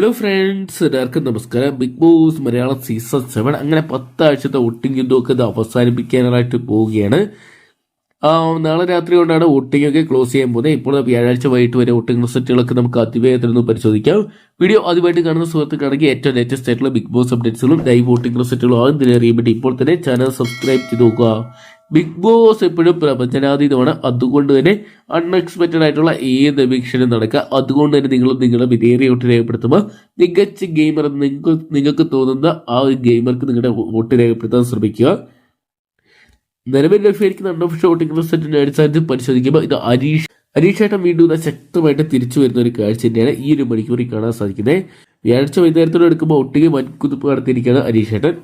Hello friends എല്ലാവർക്കും നമസ്കാരം. Bigg Boss Malayalam season seven അങ്ങനെ പത്താഴ്ചത്തെ വോട്ടിംഗ് യുദ്ധമൊക്കെ ഇത് അവസാനിപ്പിക്കാനായിട്ട് പോവുകയാണ്. നാളെ രാത്രി കൊണ്ടാണ് വോട്ടിംഗ് ഒക്കെ ക്ലോസ് ചെയ്യാൻ പോകുന്നത്. ഇപ്പോൾ വ്യാഴാഴ്ച വൈകിട്ട് വരെ വോട്ടിംഗ് റിസൾട്ടുകളൊക്കെ നമുക്ക് അതിവേഗത്തിൽ ഒന്ന് പരിശോധിക്കാം. വീഡിയോ ആദ്യമായിട്ട് കാണുന്ന സുഹൃത്തുക്കാണെങ്കിൽ ഏറ്റവും ലേറ്റസ്റ്റ് ആയിട്ടുള്ള ബിഗ് ബോസ് അപ്ഡേറ്റ്സുകളും ലൈവ് വോട്ടിംഗ് റിസൾട്ടുകളും ആദ്യം തന്നെ അറിയാൻ വേണ്ടി ഇപ്പോൾ തന്നെ ചാനൽ സബ്സ്ക്രൈബ് ചെയ്ത് നോക്കുക. ബിഗ് ബോസ് എപ്പോഴും പ്രപഞ്ചനാതീതമാണ്. അതുകൊണ്ട് തന്നെ അൺഎക്സ്പെക്റ്റഡ് ആയിട്ടുള്ള ഏത് വീക്ഷണം നടക്കുക. അതുകൊണ്ട് തന്നെ നിങ്ങളും നിങ്ങളുടെ വിധേയ വോട്ട് രേഖപ്പെടുത്തുമ്പോൾ മികച്ച ഗെയിമർ നിങ്ങൾക്ക് നിങ്ങൾക്ക് തോന്നുന്ന ആ ഒരു ഗെയിമർക്ക് നിങ്ങളുടെ വോട്ട് രേഖപ്പെടുത്താൻ ശ്രമിക്കുക. നിലവിൽ ലഭ്യമായിരിക്കുന്ന അൺഒഫീഷ്യൽ വോട്ടിംഗ് റിസൾട്ടിന്റെ അടിസ്ഥാനത്തിൽ പരിശോധിക്കുമ്പോൾ ഇത് അരീഷ് അരീഷേട്ടൻ വീണ്ടും ശക്തമായിട്ട് തിരിച്ചു വരുന്ന ഒരു കാഴ്ച തന്നെയാണ് ഈ ഒരു മണിക്കൂറിൽ കാണാൻ സാധിക്കുന്നത്. വ്യാഴാഴ്ച വൈകുന്നേരത്തോടെ എടുക്കുമ്പോൾ ഒട്ടിಗೆ വൻകുതിപ്പ് നടത്തിയിരിക്കുകയാണ് അരീഷേട്ടൻ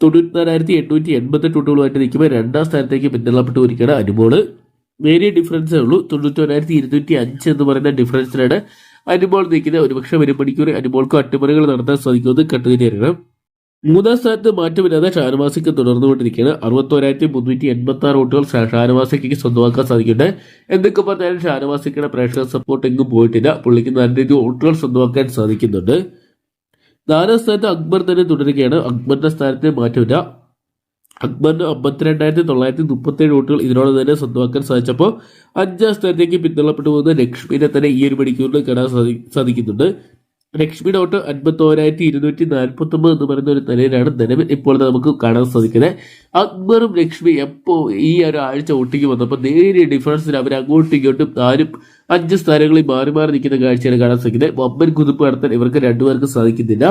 തൊണ്ണൂറ്റിനാലായിരത്തി എണ്ണൂറ്റി എൺപത്തെട്ട് വോട്ടുകളുമായിട്ട് നിൽക്കുമ്പോൾ രണ്ടാം സ്ഥാനത്തേക്ക് പിന്തള്ളപ്പെട്ടു വരികയാണ് അനുമോൾ. നേരിയ ഡിഫറൻസേ ഉള്ളൂ തൊണ്ണൂറ്റൊന്നായിരത്തി ഇരുന്നൂറ്റി അഞ്ച് എന്ന് പറയുന്ന ഡിഫറൻസിലാണ് അനുമോൾ നിൽക്കുന്നത്. ഒരുപക്ഷെ ഒരു മണിക്കൂർ അനുമോൾക്ക് അട്ടിമറികൾ നടത്താൻ സാധിക്കുമെന്ന് കണ്ടുതന്നെയാണ് മൂന്നാം സ്ഥാനത്ത് മാറ്റമില്ലാതെ ഷാനവാസിക്ക് തുടർന്നുകൊണ്ടിരിക്കുകയാണ്. അറുപത്തോരായിരത്തി മുന്നൂറ്റി എൺപത്തി ആറ് വോട്ടുകൾ ഷാനവാസിക്ക് സ്വന്തമാക്കാൻ സാധിക്കുന്നുണ്ട്. എന്തൊക്കെ പറഞ്ഞാലും ഷാനവാസിക്കുടെ പ്രേക്ഷക സപ്പോർട്ട് എങ്ങും പോയിട്ടില്ല. പുള്ളിക്ക് നല്ല രീതിയിൽ വോട്ടുകൾ സ്വന്തമാക്കാൻ സാധിക്കുന്നുണ്ട്. നാലാം സ്ഥാനത്ത് അക്ബർ തന്നെ തുടരുകയാണ്. അക്ബറിന്റെ സ്ഥാനത്ത് മാറ്റമില്ല. അക്ബറിന് അമ്പത്തിരണ്ടായിരത്തി തൊള്ളായിരത്തി മുപ്പത്തേഴ് വോട്ടുകൾ ഇതിനോട് തന്നെ സ്വന്തമാക്കാൻ സാധിച്ചപ്പോൾ അഞ്ചാം സ്ഥാനത്തേക്ക് പിന്തള്ളപ്പെട്ടു പോകുന്ന ലക്ഷ്മിനെ തന്നെ ഈ ഒരു മണിക്കൂറിൽ കാണാൻ സാധിക്കുന്നുണ്ട്. ലക്ഷ്മിയുടെ ഡോട്ട് അൻപത്തോരായിരത്തി ഇരുന്നൂറ്റി നാൽപ്പത്തി ഒമ്പത് എന്ന് പറയുന്ന ഒരു നിലയിലാണ് നിലവിൽ ഇപ്പോൾ നമുക്ക് കാണാൻ സാധിക്കുന്നത്. അക്ബറും ലക്ഷ്മി എപ്പോ ഈ ഒരു ആഴ്ച ഒട്ടിക്ക് വന്നപ്പോൾ നേരിയ ഡിഫറൻസിൽ അവർ അങ്ങോട്ടും ഇങ്ങോട്ടും ആരും അഞ്ച് സ്ഥാനങ്ങളിൽ മാറി മാറി നിൽക്കുന്ന കാഴ്ചയാണ് കാണാൻ സാധിക്കുന്നത്. വമ്പൻ കുതിപ്പ് നടത്താൻ ഇവർക്ക് രണ്ടുപേർക്കും സാധിക്കുന്നില്ല.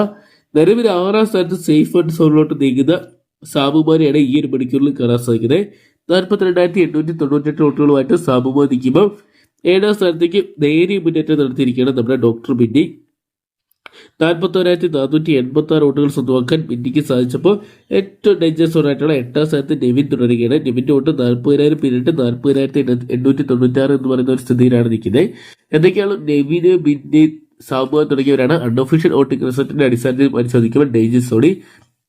നിലവിൽ ആറാം സ്ഥാനത്ത് സേഫ് ആൻഡ് സോണിലോട്ട് നീങ്ങുന്ന സാബുമാരെയാണ് ഈ ഒരു മണിക്കൂറിൽ കാണാൻ സാധിക്കുന്നത്. നാൽപ്പത്തിരണ്ടായിരത്തി എണ്ണൂറ്റി തൊണ്ണൂറ്റെട്ട് വോട്ടുകളുമായിട്ട് സാബുമാർ നിൽക്കുമ്പോൾ ഏഴാം സ്ഥാനത്തേക്ക് നേരിയ മുന്നേറ്റം നടത്തിയിരിക്കുകയാണ് നമ്മുടെ ഡോക്ടർ ബിന്നി. നാൽപ്പത്തോരായിരത്തി നാനൂറ്റി എൺപത്തി ആറ് വോട്ടുകൾ സ്വന്തമാക്കാൻ ഇന്ത്യയ്ക്ക് സാധിച്ചപ്പോൾ ഏറ്റവും ഡേഞ്ചറസ് ഓണായിട്ടുള്ള എട്ടാം സ്ഥാനത്ത് നെവിൻ തുടരുകയാണ്. നെവിന്റെ വോട്ട് നാൽപ്പതിനായിരം പിന്നിട്ട് നാൽപ്പതിനായിരത്തി എണ്ണൂറ്റി തൊണ്ണൂറ്റാറ് എന്ന് പറയുന്ന ഒരു സ്ഥിതിയിലാണ് നിൽക്കുന്നത്. എന്തൊക്കെയാണ് നെവിന് ബിന്നി സാബുവാൻ തുടങ്ങിയവരാണ്? അൺഒഫീഷ്യൽ വോട്ടിംഗ് റിസൾട്ടിന്റെ അടിസ്ഥാനത്തിൽ പരിശോധിക്കുമ്പോൾ ഡേഞ്ചർ സോണി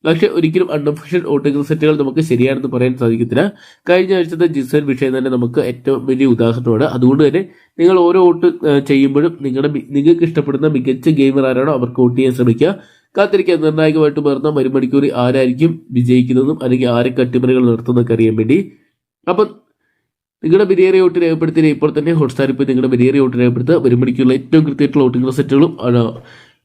പക്ഷെ ഒരിക്കലും അൺഒഫീഷ്യൽ വോട്ടിംഗ് റിസൾട്ടുകൾ നമുക്ക് ശരിയാണെന്ന് പറയാൻ സാധിക്കത്തില്ല. കഴിഞ്ഞ ആഴ്ചത്തെ ജിസൻ വിഷയം തന്നെ നമുക്ക് ഏറ്റവും വലിയ ഉദാഹരണമാണ്. അതുകൊണ്ട് തന്നെ നിങ്ങൾ ഓരോ വോട്ട് ചെയ്യുമ്പോഴും നിങ്ങളുടെ നിങ്ങൾക്ക് ഇഷ്ടപ്പെടുന്ന മികച്ച ഗെയിമർ ആരാണോ അവർക്ക് വോട്ട് ചെയ്യാൻ ശ്രമിക്കുക. കാത്തിരിക്കാൻ നിർണായകമായിട്ട് മാറുന്ന മരുമണിക്കൂറി ആരായിരിക്കും വിജയിക്കുന്നതും അല്ലെങ്കിൽ ആരെ അട്ടിമറികൾ നടത്തുന്നതൊക്കെ അറിയാൻ വേണ്ടി. അപ്പം നിങ്ങളുടെ വിലയേറിയ വോട്ട് രേഖപ്പെടുത്തിയ ഇപ്പോൾ തന്നെ ഹോട്ട്സ്റ്റാർ ഇപ്പോൾ നിങ്ങളുടെ വിലയേറിയ വോട്ട് രേഖപ്പെടുത്തുക. മണിക്കൂറിൽ ഏറ്റവും കൃത്യമായിട്ടുള്ള വോട്ടിംഗ് റിസൾട്ടുകളും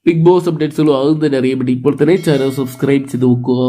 ബിഗ് ബോസ് അപ്ഡേറ്റ്സുകളും തന്നെ അറിയാൻ വേണ്ടി ഇപ്പോൾ തന്നെ ചാനൽ സബ്സ്ക്രൈബ് ചെയ്ത് നോക്കുക.